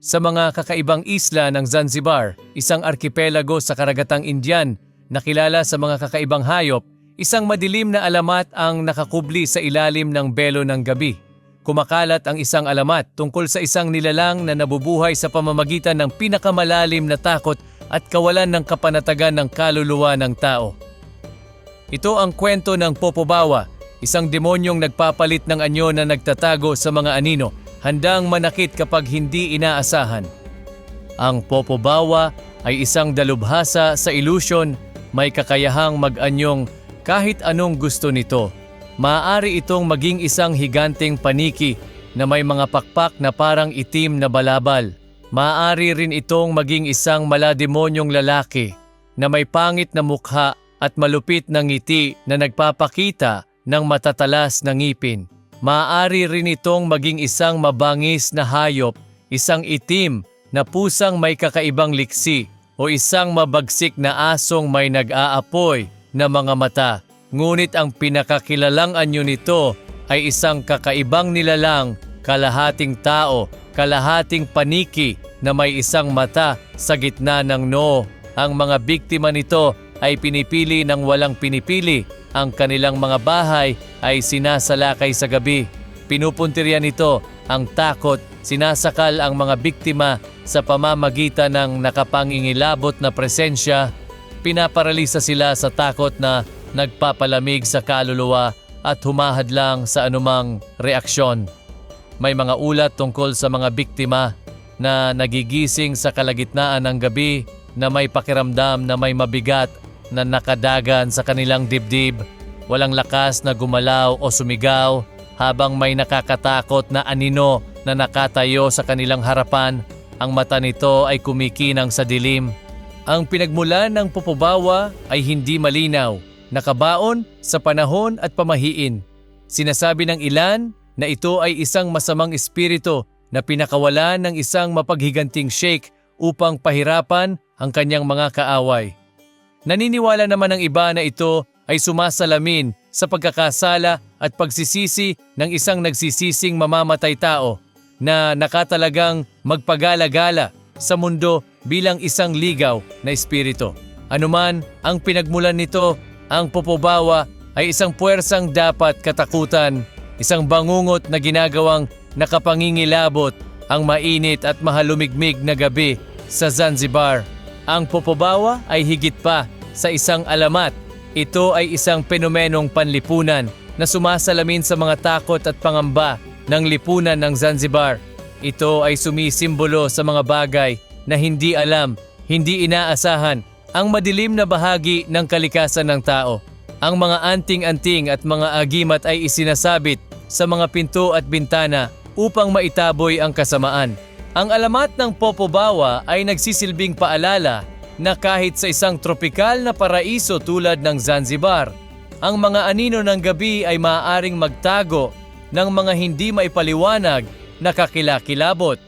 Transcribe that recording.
Sa mga kakaibang isla ng Zanzibar, isang arkipelago sa karagatang Indian na kilala sa mga kakaibang hayop, isang madilim na alamat ang nakakubli sa ilalim ng belo ng gabi. Kumakalat ang isang alamat tungkol sa isang nilalang na nabubuhay sa pamamagitan ng pinakamalalim na takot at kawalan ng kapanatagan ng kaluluwa ng tao. Ito ang kwento ng Popobawa, isang demonyong nagpapalit ng anyo na nagtatago sa mga anino, handang manakit kapag hindi inaasahan. Ang Popobawa ay isang dalubhasa sa illusion, may kakayahang mag-anyong kahit anong gusto nito. Maaari itong maging isang higanteng paniki na may mga pakpak na parang itim na balabal. Maaari rin itong maging isang malademonyong lalaki na may pangit na mukha at malupit na ngiti na nagpapakita ng matatalas na ngipin. Maaari rin itong maging isang mabangis na hayop, isang itim na pusang may kakaibang liksi o isang mabagsik na asong may nag-aapoy na mga mata. Ngunit ang pinakakilalang anyo nito ay isang kakaibang nilalang, kalahating tao, kalahating paniki na may isang mata sa gitna ng noo. Ang mga biktima nito ay pinipili ng walang pinipili. Ang kanilang mga bahay ay sinasalakay sa gabi. Pinupuntirya nito ang takot, sinasakal ang mga biktima sa pamamagitan ng nakapangingilabot na presensya. Pinaparalisa sila sa takot na nagpapalamig sa kaluluwa at humahadlang sa anumang reaksyon. May mga ulat tungkol sa mga biktima na nagigising sa kalagitnaan ng gabi na may pakiramdam na may mabigat na nakadagan sa kanilang dibdib, walang lakas na gumalaw o sumigaw habang may nakakatakot na anino na nakatayo sa kanilang harapan. Ang mata nito ay kumikinang sa dilim. Ang pinagmulan ng pupubawa ay hindi malinaw, nakabaon sa panahon at pamahiin. Sinasabi ng ilan na ito ay isang masamang espiritu na pinakawalan ng isang mapaghiganting sheikh upang pahirapan ang kanyang mga kaaway. Naniniwala naman ng iba na ito ay sumasalamin sa pagkakasala at pagsisisi ng isang nagsisising mamamatay tao na nakatalagang magpagala-gala sa mundo bilang isang ligaw na espiritu. Anuman ang pinagmulan nito, ang popobawa ay isang puwersang dapat katakutan, isang bangungot na ginagawang nakapangingilabot ang mainit at mahalumigmig na gabi sa Zanzibar. Ang popobawa ay higit pa sa isang alamat. Ito ay isang fenomenong panlipunan na sumasalamin sa mga takot at pangamba ng lipunan ng Zanzibar. Ito ay sumisimbolo sa mga bagay na hindi alam, hindi inaasahan, ang madilim na bahagi ng kalikasan ng tao. Ang mga anting-anting at mga agimat ay isinasabit sa mga pinto at bintana upang maitaboy ang kasamaan. Ang alamat ng Popobawa ay nagsisilbing paalala na kahit sa isang tropikal na paraiso tulad ng Zanzibar, ang mga anino ng gabi ay maaaring magtago ng mga hindi maipaliwanag na kakilakilabot.